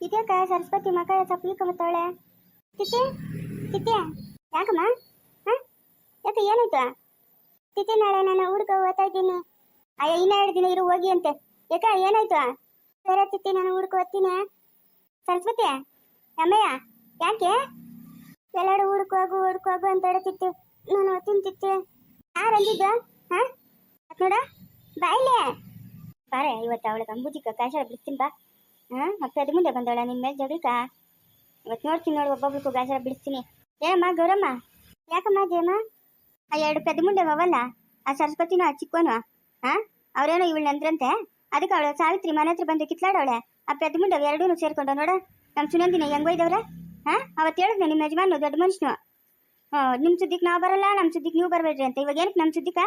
ಇದ್ಯಾಕ ಸರಸ್ವತಿ ಮಕ ಸಪ್ಲಿಕೊಂಬತ್ತವಳೆ ತಿಥಿ ತಿಥಿ, ಯಾಕಮ್ಮ? ಹಾಂ? ಯಾಕೆ ಏನಾಯ್ತು? ತಿಥಿ ನಾಳೆ ನಾನು ಹುಡುಗ ಓದ್ತಾ ಇದ್ದೀನಿ. ಅಯ್ಯ ಇನ್ನ ಎರಡು ದಿನ ಇರು, ಹೋಗಿ ಅಂತೆ. ಯಾಕ, ಏನಾಯ್ತು? ಬೇರೆ ತಿಥಿ ನಾನು ಹುಡುಗ ಓದ್ತೀನಿ. ಸರಸ್ವತಿ ಅಮ್ಮಯ್ಯ ಯಾಕೆ? ಎಲ್ಲಾರು ಹುಡುಕೋಗು ಹುಡುಕೋಗು ಅಂತ ಹೇಳ್ತಿತ್ತು ನಾನು ಓದ್ತೀನಿ ತಿತ್ತಿ ಯಾರು ಅಂದಿದ್ದು? ಹಾಂ? ನೋಡ ಬಾಯ್ಲೆ ಬಾರೆ, ಇವತ್ತು ಅವಳಿಗೆ ಅಂಬುಜಿಕ ಕಾಶ ಬಿಡ್ತೀನಿ ಬಾ. ಹಾಂ ಅದು ಮುಂದೆ ಬಂದವಳ ನಿನ್ನ ಮೇಲೆ ಜಗಳಕ ಇವತ್ತು ನೋಡ್ತೀನಿ ನೋಡು ಒಬ್ಬೊಬ್ರಿಗೂ ಬಿಡ್ತೀನಿ ಬಿಡಿಸ್ತೀನಿ. ಏನಮ್ಮ ಗೌರಮ್ಮ. ಯಾಕಮ್ಮ ಜಯಮ್ಮ? ಆ ಎರಡು ಪೆದ್ದ ಮುಂದೆ ಅವಲ್ಲ ಆ ಸರಸ್ವತಿನೂ, ಆ ಚಿಕ್ಕೋನು ಹಾಂ, ಅವ್ರೇನೋ ಇವಳು ನಂದ್ರಂತೆ? ಅದಕ್ಕೆ ಅವಳು ಸಾವಿತ್ರಿ ಮನೆ ಹತ್ರ ಬಂದು ಕಿತ್ಲಾಡವಳೆ ಆ ಪೆದ್ದ ಮುಂದೆ ಎರಡೂ ಸೇರ್ಕೊಂಡು ನೋಡ. ನಮ್ಮ ಸುನಂದಿನ ಹೆಂಗ್ ಒಯ್ದವ್ರೆ? ಹಾಂ ಅವತ್ತು ಹೇಳಿದ್ನೆ ನಿಮ್ಮ ಯಜಮಾನು ದೊಡ್ಡ ಮನುಷ್ಯನು. ನಿಮ್ಮ ಸುದ್ದಿಗೆ ನಾವು ಬರಲ್ಲ ನಮ್ಮ ಸುದ್ದಿಗೆ ನೀವು ಬರಬೇಡ್ರಿ ಅಂತ. ಇವಾಗ ಏನಕ್ಕೆ ನಮ್ಮ ಸುದ್ದಿಕ?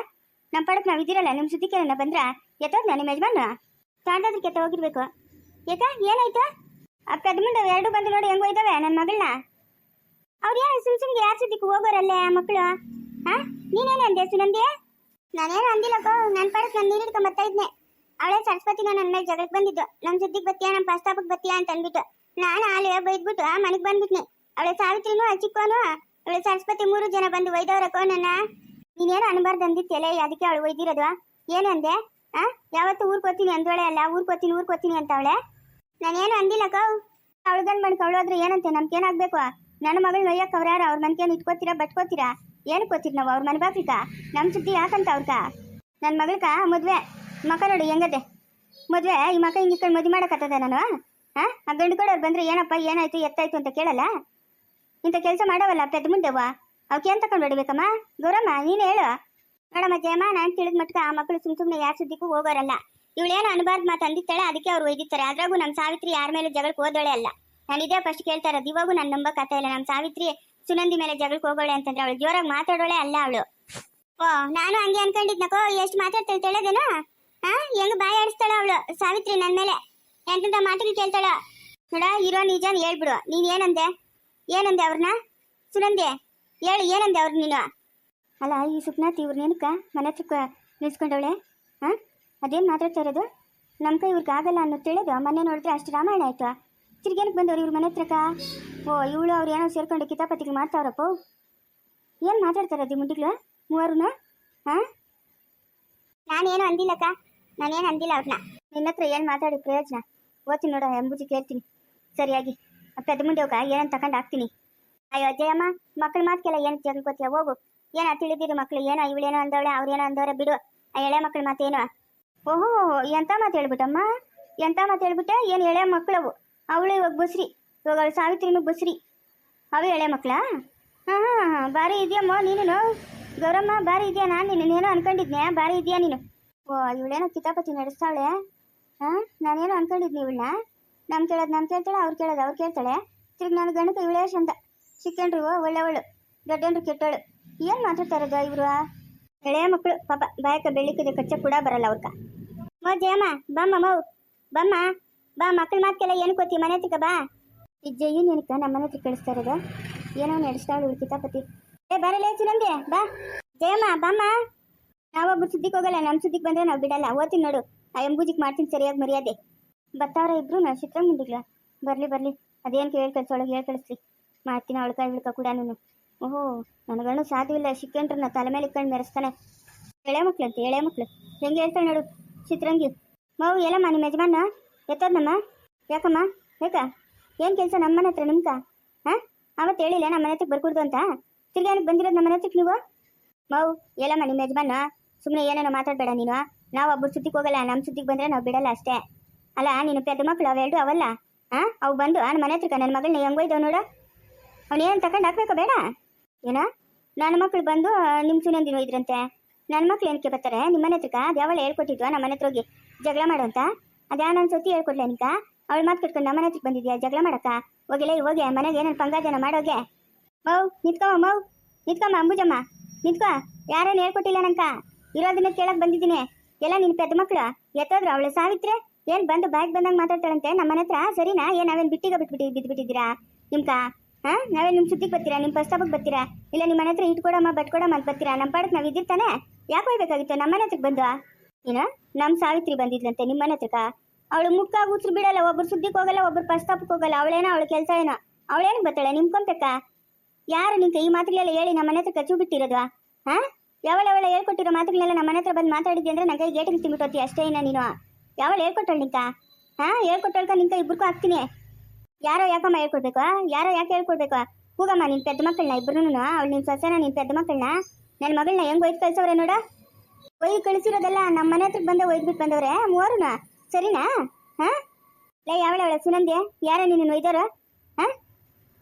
ನಮ್ಮ ಪಡಕ್ಕೆ ನಾವು ಇದಿರಲ್ಲ ನಿಮ್ಮ ಸುದ್ದಿಗೆ ಬಂದ್ರ? ಎತ್ತೋದ್ನ ನಿಮ್ಮ ಯಜಮಾನು ತಾಂಡೋದ್ರಿಗೆ ಎತ್ತ ಹೋಗಿರ್ಬೇಕು. ಯಾಕ ಏನಾಯ್ತು? ಆ ಪೆದ್ದ ಎರಡು ಬಂದು ನೋಡಿ ಹೆಂಗ್ ಒಯ್ದವೆ ನನ್ನ ಮಗಳನ್ನ ಅವ್ರು ಸುಮ್ ಸುಮ್ಗೆ ಯಾರ ಸುದ್ದಿಗೆ ಹೋಗೋರಲ್ಲೇ ಆ ಮಕ್ಕಳು ಹಾ ನೀನೇನು ಅಂದೆ ಸುನಂದಿ? ನಾನೇನು ಅಂದಿಲ್ಲಪ್ಪ. ನನ್ನ ಪಡಕ್ ನಾನು ನೀರು ಹಿಡ್ಕೊಂಡ್ ಬರ್ತಾ ಇದ್ನೆ. ಅವಳೇ ಸರಸ್ವತಿನ ನನ್ನ ಮೇಲೆ ಜಗಳಕ್ಕೆ ಬಂದಿದ್ದು. ನಮ್ಮ ಸುದ್ದಿಗೆ ಬತ್ತೀಯಾ? ನಮ್ಮ ಪ್ರಸ್ತಾಪಕ್ಕೆ ಬತ್ತೀಯಾ ಅಂತ ಅಂದ್ಬಿಟ್ಟು. ನಾನು ಆಲೆ ಬೈದ್ಬಿಟ್ಟು, ಆ ಮನೆಗೆ ಬಂದ್ಬಿಟ್ನೆ. ಅವಳೆ ಸಾವಿತ್ರಿನೂ ಚಿಕ್ಕೋನು? ಅವಳೆ ಸರಸ್ವತಿ ಮೂರು ಜನ ಬಂದು ಒಯ್ದವ್ರಕ್ಕೋ ನನ್ನ ನೀನೇನು ಅನ್ಬಾರ್ದು ಅಂದಿತ್ತಲ್ಲ ಅದಕ್ಕೆ ಅವಳು ಒಯ್ದಿರೋದು? ಏನಂದೆ ಹಾ ಯಾವತ್ತು ಊರ್ಕೋತೀನಿ ಅಂದೋಳೆ ಅಲ್ಲ? ಊರ್ಕೋತೀನಿ ಊರ್ಕೋತೀನಿ ಊರ್ಗ್ ಹೋಗ್ತೀನಿ ಅಂತ ಅವಳೆ? ನಾನೇನು ಅಂದಿಲ್ಲಕ್ಕ ಅವಳು ಗಂಡ್ ಮಾಡಿ ಕವಳಾದ್ರೆ ಏನಂತೆ? ನಮ್ಗೆ ಏನಾಗ್ಬೇಕು ನನ್ನ ಮಗಳು ನೋಯ್ಯಕ್ಕೆ ಅವ್ರ ಯಾರು? ಅವ್ರ ಮನ್ಕೇನು ಇಟ್ಕೋತೀರಾ, ಬಟ್ಕೋತೀರಾ? ಏನು ಗೊತ್ತಿರ್ ನಾವು? ಅವ್ರ ಮನೆ ಬಾಕ್ಲಿಕ ನಮ್ಮ ಸುದ್ದಿ ಯಾಕಂತ ಅವ್ರಕ? ನನ್ನ ಮಗಳಕ ಮದುವೆ. ಮಕ್ಕ ನೋಡಿ ಹೆಂಗದೆ? ಮದ್ವೆ? ಈ ಮಕ್ಕ ಹಿಂಗೆ ಇಕ್ಕಂಡು ಮದುವೆ ಮಾಡಕತ್ತದ ನಾನು? ಹಾಂ? ಆ ಗಂಡು ಅವ್ರು ಬಂದ್ರೆ ಏನಪ್ಪ, ಏನಾಯ್ತು, ಎತ್ತಾಯ್ತು ಅಂತ ಕೇಳಲ್ಲ? ಇಂಥ ಕೆಲಸ ಮಾಡವಲ್ಲ ಪೆದ್ದ ಮುಂದೆವ್ವ ಅವ್ಕೆ ಏನು ತಗೊಂಡು ಹೊಡಿಬೇಕಮ್ಮ? ಗೌರಮ್ಮ, ನೀನು ಹೇಳು. ನೋಡಮ್ಮ ಜಯಮ್ಮ, ನಾನು ತಿಳಿದ ಮಟ್ಕ ಆ ಮಕ್ಕಳು ಸುಮ್ ಸುಮ್ಮನೆ ಯಾರ ಸುದ್ದಿಗೂ ಹೋಗೋರಲ್ಲ. ಇವಳೇನು ಅನ್ಬಾರ್ದು ಮಾತು ಅಂದಿತ್ತಾಳೆ, ಅದಕ್ಕೆ ಅವ್ರು ಒಯ್ದಿರ್ತಾರೆ ಅದ್ರಾಗೂ ನಮ್ಮ ಸಾವಿತ್ರಿ ಯಾರ ಮೇಲೆ ಜಗಳಕ್ಕೆ ಹೋದೋಳೆ ಅಲ್ಲ. ನಾನು ಇದೇ ಫಸ್ಟ್ ಕೇಳ್ತಾ ಇರೋದು, ಇವಾಗೂ ನಾನು ನಂಬಕತ್ತ ಇಲ್ಲ. ನಮ್ಮ ಸಾವಿತ್ರಿ ಸುನಂದಿ ಮೇಲೆ ಜಗಳಕ್ಕೆ ಹೋಗೋಳೆ ಅಂತಂದ್ರೆ ಅವಳು ಜೋರಾಗಿ ಮಾತಾಡೋಳೆ ಅಲ್ಲ ಅವಳು. ಓ, ನಾನು ಹಂಗೆ ಅನ್ಕೊಂಡಿದ್ನಕೋ ಎಷ್ಟು ಮಾತಾಡ್ತಾಳೆ ತಿಳಿದೇನೋ? ಹಾ, ಹೆಂಗ್ ಬಾಯಿ ಆಡಿಸ್ತಾಳ ಅವಳು, ಸಾವಿತ್ರಿ ನನ್ನ ಮೇಲೆ. ಎಂತಂತ ಮಾತಿಗೆ ಕೇಳ್ತಾಳ? ನೋಡ, ಇರೋ ನಿಜಾನ್ ಹೇಳ್ಬಿಡು. ನೀನ್ ಏನಂದೆ? ಏನಂದೆ ಅವ್ರನ್ನ ಸುನಂದಿ, ಹೇಳು, ಏನಂದೆ ಅವ್ರು ನೀನು? ಅಲ್ಲ, ಈ ಸುಪ್ನಾಥ್ ನೆನಕ ಮನೆ ಹತ್ರ ನಿಲ್ಸ್ಕೊಂಡವಳೆ? ಹಾಂ? ಅದೇನು ಮಾತಾಡ್ತಾ ಇರೋದು? ನಮ್ಮ ಕೈ ಇವ್ರಿಗೆ ಆಗಲ್ಲ ಅನ್ನೋ ತಿಳಿದು ಮೊನ್ನೆ ನೋಡಿದ್ರೆ ಅಷ್ಟು ರಾಮಾಯಣ ಆಯ್ತಾ. ತಿರ್ಗೇನಕ್ಕೆ ಬಂದವ್ರು ಇವ್ರ ಮನೆ ಹತ್ರಕ್ಕ? ಓ, ಇವಳು ಅವ್ರು ಏನೋ ಸೇರ್ಕೊಂಡು ಕಿತಾಪತಿಗೆ ಮಾಡ್ತಾವ್ರಪ್ಪ. ಏನು ಮಾತಾಡ್ತಾರೆ ಅದು ಮುಂಡಿಗ್ಲು ಮೂವರುನ? ಹಾಂ? ನಾನೇನು ಅಂದಿಲ್ಲಕ್ಕ. ನಾನೇನು ಅಂದಿಲ್ಲ ಅವ್ರನ್ನ ನಿನ್ನ ಹತ್ರ ಏನು ಮಾತಾಡಿ ಪ್ರಯೋಜನ? ಓದ್ತೀನಿ ನೋಡ, ಎಂಬುಜಿ ಕೇಳ್ತೀನಿ. ಸರಿಯಾಗಿ. ಪೆದ್ದ ಮುಂದೆ ಹೋಗ ಏನಂತ ತಗೊಂಡು ಹಾಕ್ತೀನಿ. ಅಯ್ಯೋ ಅಜ್ಜಯಮ್ಮ ಮಕ್ಳ ಮಾತ್ಕೆಲ್ಲ ಏನು ಜಗಳ್ಕೋತೀಯ ಹೋಗು. ಏನೋ ತಿಳಿದಿರಿ ಮಕ್ಳು? ಏನೋ ಇವಳೇನೋ ಅಂದವಳೆ ಅವ್ರೇನೋ ಅಂದವ್ರೆ, ಬಿಡು. ಆ ಎಳೆ ಮಕ್ಳ ಮಾತೇನು? ಓಹೋ, ಎಂತ ಮಾತು ಹೇಳ್ಬಿಟ್ಟಮ್ಮ? ಎಂತ ಮಾತು ಹೇಳ್ಬಿಟ್ಟೆ? ಏನು ಎಳೆ ಮಕ್ಕಳವು ಅವಳು ಇವಾಗ ಬಸ್ರಿ. ಇವಾಗ ಅವಳು ಸಾವಿತ್ರಿನೂ ಬಸ್ರಿ. ಅವು ಎಳೆ ಮಕ್ಕಳ ಹಾಂ ಹಾಂ ಹಾಂ, ಭಾರಿ ಇದೆಯಮ್ಮ ನೀನು ಗೌರಮ್ಮ ಬಾರಿ ಇದೆಯಾ? ನಾನು ನಿನ್ನೇನೋ ಅನ್ಕೊಂಡಿದ್ನೆ, ಭಾರಿ ಇದೆಯಾ ನೀನು? ಓ, ಇವಳೇನೋ ಕಿತಾಪತಿ ನಡೆಸ್ತಾಳೆ ಹಾಂ, ನಾನೇನೋ ಅನ್ಕೊಂಡಿದ್ನಿ ಇವಳನ್ನ? ನಮ್ಮ ಕೇಳೋದು ನಮ್ಮ ಕೇಳ್ತಾಳೆ, ಅವ್ರು ಕೇಳೋದು ಅವ್ರು ಕೇಳ್ತಾಳೆ. ತಿರ್ಗಿ ನನ್ನ ಗಂಡಕ್ಕೆ ಇವಳೇ ಅಂತ ಒಳ್ಳೆ ಒಳ್ಳೆವಳು ದೊಡ್ಡನ್ರು ಕೆಟ್ಟವಳು ಏನು ಮಾತಾಡ್ತಾ ಇರೋದು ಇವರು? ಎಳೆಯ ಮಕ್ಕಳು, ಪಾಪ ಬಾಯಕ ಬೆಳಿಕದೆ ಕಚ್ಚ ಕೂಡ ಬರಲ್ಲ ಅವ್ರಕ. ಮೋ ಜಯಮ್ಮ, ಬಮ್ಮ ಮೌ, ಬಮ್ಮ, ಬಾ, ಮಕ್ಕಳ ಮಾತ್ಕೆಲ್ಲ ಏನು ಕೊತ್ತಿ ಮನೆ ತಿಕ್ಕ ಬಾ. ಈ ಜಯ್ಯು ಏನಕ್ಕ ನಮ್ಮ ಮನೆ ಹತ್ರ ಕಳಿಸ್ತಾ ಇರೋದು. ಏನೋ ನಡೆಸ್ತಾಳು ಕಿತಾಪತಿ ಏ, ಬರಲೇ ಚುನಂಗೆ ಬಾ. ಜಯಮ್ಮ, ಬಮ್ಮ. ನಾವೊಬ್ರು ಸುದ್ದಿಗೆ ಹೋಗಲ್ಲ ನಮ್ಮ ಸುದ್ದಿಗೆ ಬಂದ್ರೆ ನಾವು ಬಿಡಲ್ಲ. ಓದ್ತೀನಿ ನೋಡು ಆ ಎಂಬೂಜಿಗೆ ಮಾಡ್ತೀನಿ ಸರಿಯಾಗಿ ಮರ್ಯಾದೆ. ಬತ್ತಾವ್ರ ಇಬ್ರು, ನಾವು ಚಿತ್ರ ಬರ್ಲಿ, ಬರಲಿ ಬರಲಿ ಅದೇನು ಕೇಳಿ ಕಳ್ಸೋಳಗೆ ಹೇಳಿ ಕಳಿಸ್ಲಿ ಮಾಡ್ತೀನಿ ಅವಳ್ಕ ಇವಳ್ಕ ಕೂಡ ನಾನು. ಓಹೋ ನನಗಣ್ಣು ಸಾಧ್ಯವಿಲ್ಲ ಸಿಕ್ಕಂಡ್ರನ್ನ ತಲೆ ಮೇಲೆ ಇಕ್ಕಂಡು ಮೆರೆಸ್ತಾನೆ. ಎಳೆ ಮಕ್ಳು ಅಂತ, ಎಳೆ ಮಕ್ಳು. ಹೆಂಗೆ ಹೇಳ್ತಾಳೆ ನೋಡು ಚಿತ್ರಂಗಿ ಮಾವು ಎಲ್ಲಮ್ಮ, ನಿಮ್ಮ ಯಜಮಾನ? ಎತ್ತದಮ್ಮ ಯಾಕಮ್ಮ? ಯಾಕ? ಏನು ಕೆಲಸ ನಮ್ಮ ಮನೆ ಹತ್ರ ನಿಮ್ಕ ಹಾಂ? ಅವತ್ತು ಹೇಳಿಲ್ಲ, ನಮ್ಮ ಮನೆ ಹತ್ರಕ್ಕೆ ಬರ್ಕೊಡ್ದು ಅಂತ? ತಿರ್ಗಿ ಏನಕ್ಕೆ ಬಂದಿರೋದು ನಮ್ಮ ಮನೆ ಹತ್ರಕ್ಕೆ ನೀವು? ಮಾವು ಎಲ್ಲಮ್ಮ, ನಿಮ್ಮ ಯಜಮಾನ? ಸುಮ್ಮನೆ ಏನೇನೋ ಮಾತಾಡಬೇಡ ನೀನು. ನಾವು ಒಬ್ಬರು ಸುದ್ದಿಗೆ ಹೋಗಲ್ಲ ನಮ್ಮ ಸುದ್ದಿಗೆ ಬಂದರೆ ನಾವು ಬಿಡಲ್ಲ ಅಷ್ಟೇ. ಅಲ್ಲ, ನೀನು ಪೆದ್ದ ಮಕ್ಕಳು ಅವೆರಡು ಅವಲ್ಲ? ಹಾಂ? ಅವು ಬಂದು ನನ್ನ ಮನೆ ಹತ್ರಕ್ಕೆ, ನನ್ನ ಮಗಳನ್ನ ಹೆಂಗೋಯ್ದವ್ ನೋಡು. ಅವನೇನು ತಗೊಂಡು ಹಾಕ್ಬೇಕು ಬೇಡ? ಏನ? ನನ್ನ ಮಕ್ಳು ಬಂದು ನಿಮ್ಮ ಸುನಂದಿನ ಇದ್ರಂತೆ ನನ್ನ ಮಕ್ಳು ಏನಕ್ಕೆ ಬರ್ತಾರೆ? ನಿಮ್ಮ ಮನೆ ಹತ್ರಕ್ಕ? ದೇವಳ ಹೇಳ್ಕೊಟ್ಟಿದ್ವ? ನಮ್ಮ ಮನೆ ಹತ್ರ ಹೋಗಿ ಜಗಳ ಮಾಡು ಅಂತ? ಅದ್ಯಾ ನನ್ನ ಸತಿ ಹೇಳ್ಕೊಡ್ಲ ನಿನ್ಕ ಅವಳು ಮಾತು ಕಟ್ಕೊಂಡು ನಮ್ಮ ಮನೆ ಹತ್ರಕ್ಕೆ ಬಂದಿದ್ಯಾ? ಜಗಳ ಮಾಡಕ್ಕ? ಹೋಗಿಲೇ ಹೋಗಿ, ಮನೆಗೆ ಏನೇನು ಪಂಗಾಜನ ಮಾಡೋಗೆ? ಮೌ ನಿತ್ಕಮ್ಮ ಮೌ. ನಿತ್ಕೋ ಅಂಬುಜಮ್ಮ. ನಿತ್ಕೋ. ಯಾರೇನು ಹೇಳ್ಕೊಟ್ಟಿಲ್ಲ ನಂಕ ಇರೋದನ್ನ ಕೇಳಕ್ ಬಂದಿದ್ದೀನಿ. ಎಲ್ಲ ನಿನ್ ಪೆದ್ದ ಮಕ್ಳು? ಎತ್ತೋದ್ರು ಅವಳು ಸಾವಿತ್ರೆ? ಏನು ಬಂದು ಬ್ಯಾಗ್ ಬಂದಂಗ ಮಾತಾಡ್ತಾಳಂತೆ? ನಮ್ಮ ಮನೆ ಹತ್ರ? ಸರಿನಾ? ಏನ್ ನಾವೇನು ಬಿಟ್ಟಿಗ ಬಿಟ್ಬಿಟ್ಟು ಬಿದ್ದುಬಿಟ್ಟಿದ್ದೀರಾ ನಿಮ್ಕ ಹಾಂ? ನಾವೇ ನಿಮ್ಮ ಸುದ್ದಿಗೆ ಬರ್ತೀರಾ? ನಿಮ್ಮ ಪ್ರಸ್ತಾಪಕ್ಕೆ ಬರ್ತೀರಾ? ಇಲ್ಲ ನಿಮ್ಮ ಮನೆ ಹತ್ರ ಇಟ್ಕೊಡಮ್ಮ ಬಟ್ಕೊಡಮ್ಮ ಅಂತ ಬರ್ತೀರಾ? ನಮ್ಮ ಪಾಡಕ್ಕೆ ನಾವು ಇದ್ದಿರ್ತಾನೆ ಯಾಕೆ ಹೋಗ್ಬೇಕಾಗಿತ್ತು? ನಮ್ಮ ಮನೆ ಹತ್ರಕ್ಕೆ ಬಂದು ಏನ? ನಮ್ಮ ಸಾವಿತ್ರಿ ಬಂದಿದ್ಲಂತೆ ನಿಮ್ಮ ಮನೆ ಹತ್ರಕ್ಕ. ಅವಳು ಮುಖ ಉಸಿರು ಬಿಡಲ್ಲ ಒಬ್ಬರು ಸುದ್ದಿಗೆ ಹೋಗಲ್ಲ ಒಬ್ಬರು ಪ್ರಸ್ತಾಪಕ್ಕೆ ಹೋಗಲ್ಲ. ಅವಳೇನ ಅವಳ ಕೆಲಸ ಏನ. ಅವಳೇನು ಬರ್ತಾಳೆ ನಿಮ್ಕೊಂಬೇಕ ಯಾರು ನಿಂಗೆ ಈ ಮಾತುಗಳೆಲ್ಲ ಹೇಳಿ ನಮ್ಮ ಮನೆ ಹತ್ರ ಕಚ್ಚು ಬಿಟ್ಟಿರೋದು ಹಾ? ಯಾವಳ ಅವಳ ಹೇಳ್ಕೊಟ್ಟಿರೋ ಮಾತುಗಳನ್ನೆಲ್ಲ ನಮ್ಮ ಮನೆ ಹತ್ರ ಬಂದು ಮಾತಾಡಿದ್ದೆ ಅಂದ್ರೆ ನಂಗೆ ಗೇಟಿಗೆ ತಿಂಬಿಟ್ಟೋತಿ ಅಷ್ಟೇ ಇನ್ನ ನೀನು ಯಾವಳ ಹೇಳ್ಕೊಟ್ಟಳು ನಿಂಕ ಹಾ? ಹೇಳ್ಕೊಟ್ಟಳ್ಕ ನಿಂಕ ಇಬ್ರಿಗೂ ಹಾಕ್ತೀನಿ. ಯಾರೋ ಯಾಕಮ್ಮ ಹೇಳ್ಕೊಡ್ಬೇಕು ಯಾರೋ ಯಾಕೆ ಹೇಳ್ಕೊಡ್ಬೇಕು? ಹೋಗಮ್ಮ, ನಿನ್ ಪೆದ್ದ ಮಕ್ಕಳನ್ನ ಇಬ್ರು ಅವಳು ನಿನ್ ಸೊಸೆನ, ನಿನ್ ಪೆದ್ದ ಮಕ್ಕಳನ್ನ ನನ್ನ ಮಗಳನ್ನ ಹೆಂಗ್ ಒಯ್ದು ಕಳ್ಸವ್ರೆ ನೋಡ? ಒಯ್ದು ಕಳಿಸಿರೋದೆಲ್ಲ ನಮ್ಮ ಮನೆ ಹತ್ರ ಬಂದ ಒಯ್ದ್ಬಿಟ್ಟು ಬಂದವ್ರೆ, ಮೂವರುನ? ಸರಿನಾ? ಹ? ಲೇ, ಯಾವಳ ಅವಳ ಸುನಂದೆ? ಯಾರ ನೀನು ಒಯ್ದಾರ? ಹ?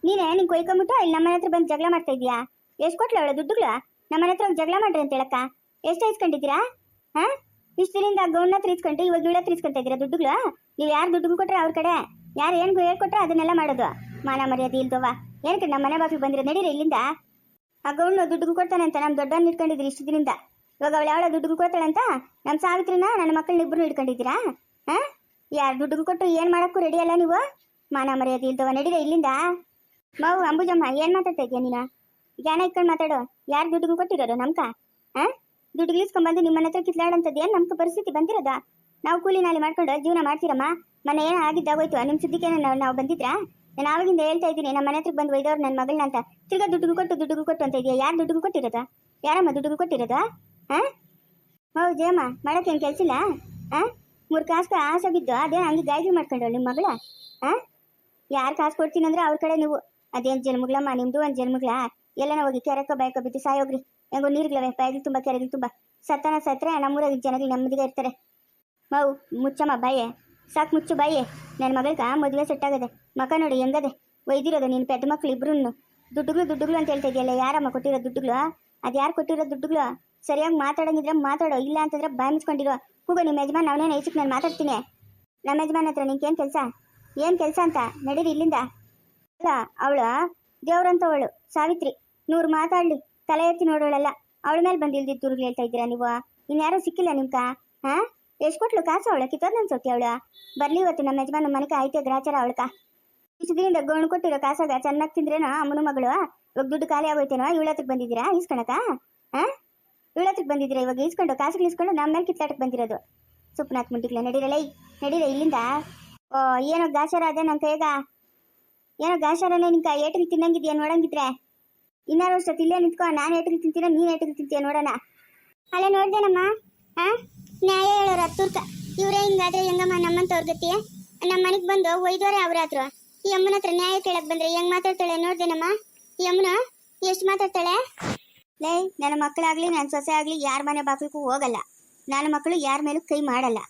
ನೀನೇ, ನಿಂಗೆ ಕೊಯ್ಕೊಂಬಿಟ್ಟು ಇಲ್ಲಿ ನಮ್ಮ ಮನೆ ಹತ್ರ ಬಂದು ಜಗಳ ಮಾಡ್ತಾ ಇದೀಯಾ ಎಷ್ಟು ಕೊಟ್ಲ ಅವಳ ದುಡ್ಡುಗಳು? ನಮ್ಮ ಹತ್ರ ಜಗಳ ಮಾಡ್ರಿ ಅಂತ ಹೇಳಕ್ಕ. ಎಷ್ಟು ಇಸ್ಕೊಂಡಿದ್ದೀರಾ ಹಾ? ಇಷ್ಟು ದಿನದಿಂದ ಗೌನ ಹತ್ರ ಇಸ್ಕೊಂಡು ಇವಾಗ ಇವಳ ಹತ್ರ ಇಸ್ಕೊಂತ ಇದ್ದೀರಾ ದುಡ್ಡುಗಳು? ನೀವು ಯಾರು ದುಡ್ಡು ಕೊಟ್ರೆ ಅವ್ರ ಕಡೆ? ಯಾರು ಏನು ಹೇಳ್ಕೊಟ್ರೆ ಅದನ್ನೆಲ್ಲ ಮಾಡೋದು? ಮಾನ ಮರ್ಯಾದೆ ಇಲ್ದವ? ಏನಕ್ಕೆ ನಮ್ಮ ಮನೆ ಬಾಗಿಲು ಬಂದಿರೋ ನಡೀರಿ ಇಲ್ಲಿಂದ. ಆ ಗೌಡ್ನು ದುಡ್ಡು ಕೊಡ್ತಾನೆ ಅಂತ ನಮ್ಮ ದೊಡ್ಡವ್ನ ಇಟ್ಕೊಂಡಿದ್ರಿ ಇಷ್ಟು ದಿನದಿಂದ. ಇವಾಗ ಅವಳು ಯಾವಳ ದುಡ್ಡು ಕೊಡ್ತಾಳೆ ಅಂತ ನಮ್ಮ ಸಾವಿತ್ರಿನ ನನ್ನ ಮಕ್ಕಳನ್ನ ಇಬ್ಬರು ಇಟ್ಕೊಂಡಿದ್ದೀರಾ ಹಾ? ಯಾರು ದುಡ್ಡು ಕೊಟ್ಟು ಏನು ಮಾಡೋಕ್ಕೂ ರೆಡಿ ಅಲ್ಲ ನೀವು? ಮಾನ ಮರ್ಯಾದೆ ಇಲ್ದವ, ನಡೀರಿ ಇಲ್ಲಿಂದ. ಮಾವು ಅಂಬುಜಮ್ಮ, ಏನು ಮಾತಾಡ್ತಾ ಇದೆಯಾ ನೀನು? ಜ್ಞಾನ ಇಟ್ಕೊಂಡು ಮಾತಾಡು. ಯಾರು ದುಡ್ಡು ಕೊಟ್ಟಿರೋದು ನಮ್ಕ? ಹಾ? ದುಡ್ಡು ಇಸ್ಕೊಂಡ್ಬಂದು ನಿಮ್ಮನ್ನ ಮನೆ ಹತ್ರ ಕಿತ್ಲಾಡೋಂಥದ್ದು ಏನು ನಮ್ಗೆ ಪರಿಸ್ಥಿತಿ ಬಂದಿರೋದಾ? ನಾವು ಕೂಲಿ ನಾಲಿ ಮಾಡ್ಕೊಂಡು ಜೀವನ ಮಾಡ್ತೀರಮ್ಮ? ಮನೆ ಏನೋ ಆಗಿದ್ದಾಗೋಯ್ತು ನಿಮ್ಮ ಸುದ್ದಿಗೆ ನಾವು ನಾವು ಬಂದಿದ್ರಾ? ನಾನು ಆವಾಗಿಂದ ಹೇಳ್ತಾ ಇದ್ದೀನಿ ನಮ್ಮ ಮನೆ ಹತ್ರ ಬಂದು ಒಯ್ದವ್ರು ನನ್ನ ಮಗಳನ್ನ ಅಂತ. ತಿರ್ಗಾ ದುಡ್ಡು ಕೊಟ್ಟು ದುಡ್ಡು ಕೊಟ್ಟು ಅಂತ ಇದೆಯಾ? ಯಾರು ದುಡ್ಡು ಕೊಟ್ಟಿರೋದಾ? ಯಾರಮ್ಮ ದುಡ್ಡುಗೂ ಕೊಟ್ಟಿರೋದಾ? ಹಾ? ಹೌದು ಜಯಮ್ಮ ಮಾಡಕ್ಕೆ ಏನು ಕೆಲಸ ಇಲ್ಲ ಹಾ? ಮೂರು ಕಾಸು ಆಸೆ ಬಿದ್ದು, ಅದೇನು ಹಂಗೆ ಗಾಯತ್ರಿ ಮಾಡ್ಕೊಂಡ್ರು ನಿಮ್ಮ ಮಗಳ? ಹಾ? ಯಾರು ಕಾಸು ಕೊಡ್ತೀನಿ ಅಂದ್ರೆ ಅವ್ರ ಕಡೆ ನೀವು. ಅದೇನು ಜನ್ಮಗಳಮ್ಮ, ನಿಮ್ದು ಒಂದು ಜನ್ಮಗಳ? ಎಲ್ಲನ ಹೋಗಿ ಕೆರೆಕ, ಬಯಕ ಬಿದ್ದು ಸಾಯೋಗ್ರಿ. ಹೆಂಗೋ ನೀರುಗಳವೆ ಬಾಯಿಗೆ ತುಂಬ, ಕೆರೆಗಳು ತುಂಬ. ಸತ್ತನ ಸತ್ತರೆ ನಮ್ಮೂರಾಗ ಜನಗಳು ನೆಮ್ಮದಿಗೆ ಇರ್ತಾರೆ. ಮೌ, ಮುಚ್ಚಮ್ಮ, ಬಾಯೆ. ಸಾಕು ಮುಚ್ಚು ಬಾಯೇ. ನನ್ನ ಮಗಳ್ಗ ಮದುವೆ ಸೆಟ್ ಆಗದೆ. ಮಕ ನೋಡಿ ಹೆಂಗದೆ? ಒಯ್ದಿರೋದು ನೀನು ಪೆದ್ದ ಮಕ್ಳು ಇಬ್ರು ದುಡ್ಡುಗಳು ದುಡ್ಡುಗಳು ಅಂತ ಹೇಳ್ತಾ ಇದೆಯಲ್ಲ, ಯಾರಮ್ಮ ಕೊಟ್ಟಿರೋ ದುಡ್ಡುಗಳು? ಅದು ಯಾರು ಕೊಟ್ಟಿರೋ ದುಡ್ಡುಗಳು? ಸರಿಯಾಗಿ ಮಾತಾಡಂಗಿದ್ರೆ ಮಾತಾಡೋ, ಇಲ್ಲ ಅಂತಂದ್ರೆ ಬಾಯ್ ಮುಚ್ಕೊಂಡಿರೋ. ಕೂಗೋ ನಿಮ್ಮ ಯಜಮಾನ್ ಅವನೇನು ಹೆಚ್ಚಿಗೆ ನಾನು ಮಾತಾಡ್ತೀನಿ? ನಮ್ಮ ಯಜಮಾನ್ ಹತ್ರ ಏನು ಕೆಲಸ? ಏನು ಕೆಲಸ ಅಂತ? ನಡೀರಿ ಇಲ್ಲಿಂದ. ಅಲ್ಲ, ಅವಳು ದೇವ್ರಂತವಳು ಸಾವಿತ್ರಿ. ನೂರು ಮಾತಾಡ್ಲಿ. ತಲೆ ಎತ್ತಿ ನೋಡೋಳಲ್ಲ. ಅವಳ ಮೇಲೆ ಬಂದಿಲ್ದಿದ್ದು ದುರ್ಗಳು ಹೇಳ್ತಾ ಇದ್ದೀರಾ ನೀವು? ಇನ್ಯಾರೂ ಸಿಕ್ಕಿಲ್ಲ ನಿಮ್ಕ, ಹಾ? ಎಷ್ಟು ಕೊಟ್ಲು ಕಾಸು ಅವಳ, ಕಿತ್ತೋದ್ ನನ್ ಸೊತ್ತಿ ಅವಳು. ಬರ್ಲಿ ಇವತ್ತು ನಮ್ಮ ಯಜಮಾನ ಮನೆಗೆ ಆಯ್ತು ಗ್ರಾಚಾರ ಅವಳಕ. ಇಷ್ಟು ದಿನದಿಂದ ಗೋಣು ಕೊಟ್ಟಿರೋ ಕಾಸಾಗ ಚೆನ್ನಾಗಿ ತಿಂದ್ರೇನೋ ಅಮ್ಮನ ಮಗಳು? ಇವಾಗ ದುಡ್ಡು ಖಾಲಿ ಆಗೋಯ್ತೇನೋ? ಇವಳ ಹತ್ರಕ್ಕೆ ಬಂದಿದ್ದೀರಾ? ಈಸ್ಕೊಳಕ? ಹಾ ಇವಳ ಹತ್ರಕ್ಕೆ ಬಂದಿದ್ದೀರಾ ಇವಾಗ? ಈಸ್ಕೊಂಡು ಕಾಸುಗಳು ಇಸ್ಕೊಂಡು ನಮ್ಮ ಮೇಲೆ ಕಿತ್ತಾಟಕ್ಕೆ ಬಂದಿರೋದು. ಸುಪ್ನಾಥ್ ಮುಂಟಿಗ್ಲ ನಡೀರಲ್ಲ ನಡೀರ ಇಲ್ಲಿಂದ. ಓ, ಏನೋ ಗಾಚಾರ ಅದೇ ನನ್ನ ಕೈಗ ಏನೋ ಗಾಚಾರನೇ ನಿಂಕ ಏಟಿಗೆ ತಿನ್ನಂಗಿದ್ಯಾ ನೋಡಂಗಿದ್ರೆ? ಇನ್ನಾರು ವರ್ಷ ತಿಲ್ಲೇ ನಿಂತ್ಕೊ, ನಾನು ಏಟಿಗೆ ತಿಂತೀನ, ನೀನು ಏಟಿಗೆ ತಿಂತೀಯ ನೋಡೋಣ. ಅಲ್ಲ ನೋಡ್ದೇನಮ್ಮ? ಹಾ ನ್ಯಾಯ ಹೇಳೋರು ಹತ್ತೂರ್ಕ ಇವರೇ ಹಿಂಗಾದ್ರೆ ಹೆಂಗಮ್ಮ ನಮ್ಮಂತವ್ರ ಗತಿ? ನಮ್ಮ ಮನೆಗೆ ಬಂದು ಒಯ್ದೋರೆ ಅವ್ರ ಹತ್ರ ಈ ಅಮ್ಮನ ಹತ್ರ ನ್ಯಾಯ ಕೇಳಕ್ ಬಂದ್ರೆ ಹೆಂಗ್ ಮಾತಾಡ್ತಾಳೆ ನೋಡ್ದೇನಮ್ಮ? ಈ ಅಮ್ಮನ ಎಷ್ಟು ಮಾತಾಡ್ತಾಳೆ? ಲೈ, ನನ್ನ ಮಕ್ಕಳಾಗ್ಲಿ ನನ್ನ ಸೊಸೆ ಆಗ್ಲಿ ಯಾರ ಮನೆ ಬಾಕ್ಲಿಗೂ ಹೋಗಲ್ಲ. ನನ್ನ ಮಕ್ಕಳು ಯಾರ ಮೇಲೂ ಕೈ ಮಾಡಲ್ಲ.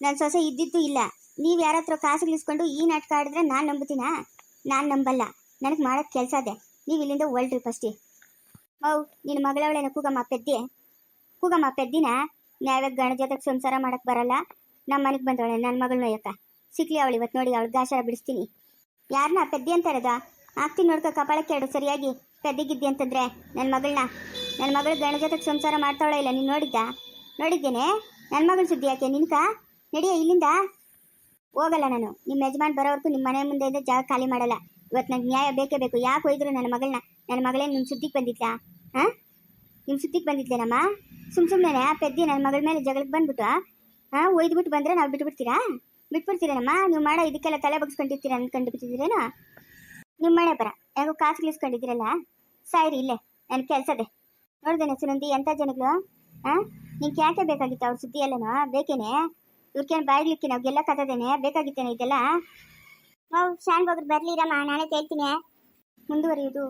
ನನ್ನ ಸೊಸೆ ಇದ್ದಿದ್ದು ಇಲ್ಲ. ನೀವು ಯಾರ ಹತ್ರ ಕಾಸುಗಳಿಸ್ಕೊಂಡು ಈ ನಾಟಕ ಆಡಿದ್ರೆ ನಾನು ನಂಬುತ್ತೀನಾ ನಾನು ನಂಬಲ್ಲ. ನನಗೆ ಮಾಡೋಕ್ಕೆ ಕೆಲಸ ಅದೇ ನೀವು ಇಲ್ಲಿಂದ ಒಳ್ರಿ ಫಸ್ಟಿ ಓ ನಿನ್ನ ಮಗಳವಳೇನ ಕೂಗಮ್ಮ ಪೆದ್ದಿ? ಕೂಗಮ್ಮ ಪೆದ್ದಿನ? ನ್ಯಾಯವಾಗಿ ಗಣ ಜೊತೆಗೆ ಸಂಸಾರ ಮಾಡಕ್ ಬರಲ್ಲ. ನಮ್ಮ ಮನೆಗೆ ಬಂದವಳೆ ನನ್ನ ಮಗಳು ನೋಯಕ್ಕ. ಸಿಕ್ಲಿ ಅವಳು ಇವತ್ತು ನೋಡಿ ಅವಳು ಗಾಶರ ಬಿಡಿಸ್ತೀನಿ. ಯಾರನ್ನ ಪೆದ್ದಿ ಅಂತ ಇರೋದ ಆಗ್ತೀನಿ ನೋಡ್ಕ, ಕಪಾಳಕ್ಕೆ ಎರಡು ಸರಿಯಾಗಿ ಪೆದ್ದಿಗಿದ್ದಿ ಅಂತಂದ್ರೆ ನನ್ನ ಮಗಳನ್ನ ನನ್ನ ಮಗಳು ಗಣ ಜೊತೆಗೆ ಸಂಸಾರ ಮಾಡ್ತಾವಳ ಇಲ್ಲ, ನೀನು ನೋಡಿದ್ದ ನೋಡಿದ್ದೇನೆ. ನನ್ನ ಮಗಳ ಸುದ್ದಿ ಯಾಕೆ? ನಿನ್ಕ? ನಡಿಯ ಇಲ್ಲಿಂದ? ಹೋಗಲ್ಲ ನಾನು. ನಿಮ್ಮ ಯಜಮಾನ್ ಬರೋವರೆಗೂ ನಿಮ್ಮ ಮನೆ ಮುಂದೆ ಇದ್ದ ಜಾಗ ಖಾಲಿ ಮಾಡಲ್ಲ. ಇವತ್ತು ನಂಗೆ ನ್ಯಾಯ ಬೇಕೇ ಬೇಕು. ಯಾಕೆ ಹೋಯ್ದ್ರು ನನ್ನ ಮಗಳನ್ನ ನನ್ನ ಮಗಳೇ ನಿಮ್ಮ ಸುದ್ದಿಗೆ ಬಂದಿದ್ಲಾ? ಹಾ? ನಿಮ್ಮ ಸುದ್ದಿಗೆ ಬಂದಿದ್ಲೇನಮ್ಮ? ಸುಮ್ ಸುಮ್ಮನೆ ಪೆದ್ದಿ ನನ್ನ ಮಗಳ ಮೇಲೆ ಜಗಳಕ್ಕೆ ಬಂದ್ಬಿಟ್ಟು ಹಾ ಒಯ್ದ್ಬಿಟ್ಟು ಬಂದ್ರೆ ನಾವು ಬಿಟ್ಬಿಡ್ತೀರಾ? ಬಿಟ್ಬಿಡ್ತೀರೇನಮ್ಮ? ನೀವು ಮಾಡೋ ಇದಕ್ಕೆಲ್ಲ ತಲೆ ಬಗ್ಸ್ಕೊಂಡಿರ್ತೀರ ಅನ್ಕೊಂಡು ಬಿಟ್ಟಿದ್ದೀರೇನೋ ನಿಮ್ಮ ಮನೆ ಬರ, ಯಾಕೋ ಕಾಸು ಗಿಳಿಸ್ಕೊಂಡಿದ್ದೀರಲ್ಲ ಸಾಯಿರಿ ಇಲ್ಲೇ ನನ್ನ ಕೆಲಸದೆ ನೋಡ್ದೇನೆ ಸುನಂದಿ ಎಂಥ ಜನಗಳು? ಹಾ ನಿಂಗೆ ಯಾಕೆ ಬೇಕಾಗಿತ್ತು ಅವ್ರ ಸುದ್ದಿ ಎಲ್ಲನೋ? ಬೇಕೇನೆ? ಇವ್ರಿಗೇನು ಬಾಯ್ಲಿಕ್ಕೆ ನಾವು ಗೆಲ್ಲ ಬೇಕಾಗಿತ್ತೇನೆ ಇದೆಲ್ಲ? ನಾವು ಶಾನ್ ಹೋಗ್ರು ಬರ್ಲಿರಮ್ಮ, ನಾನೇ ಕೇಳ್ತೀನಿ. ಮುಂದುವರಿಯುವುದು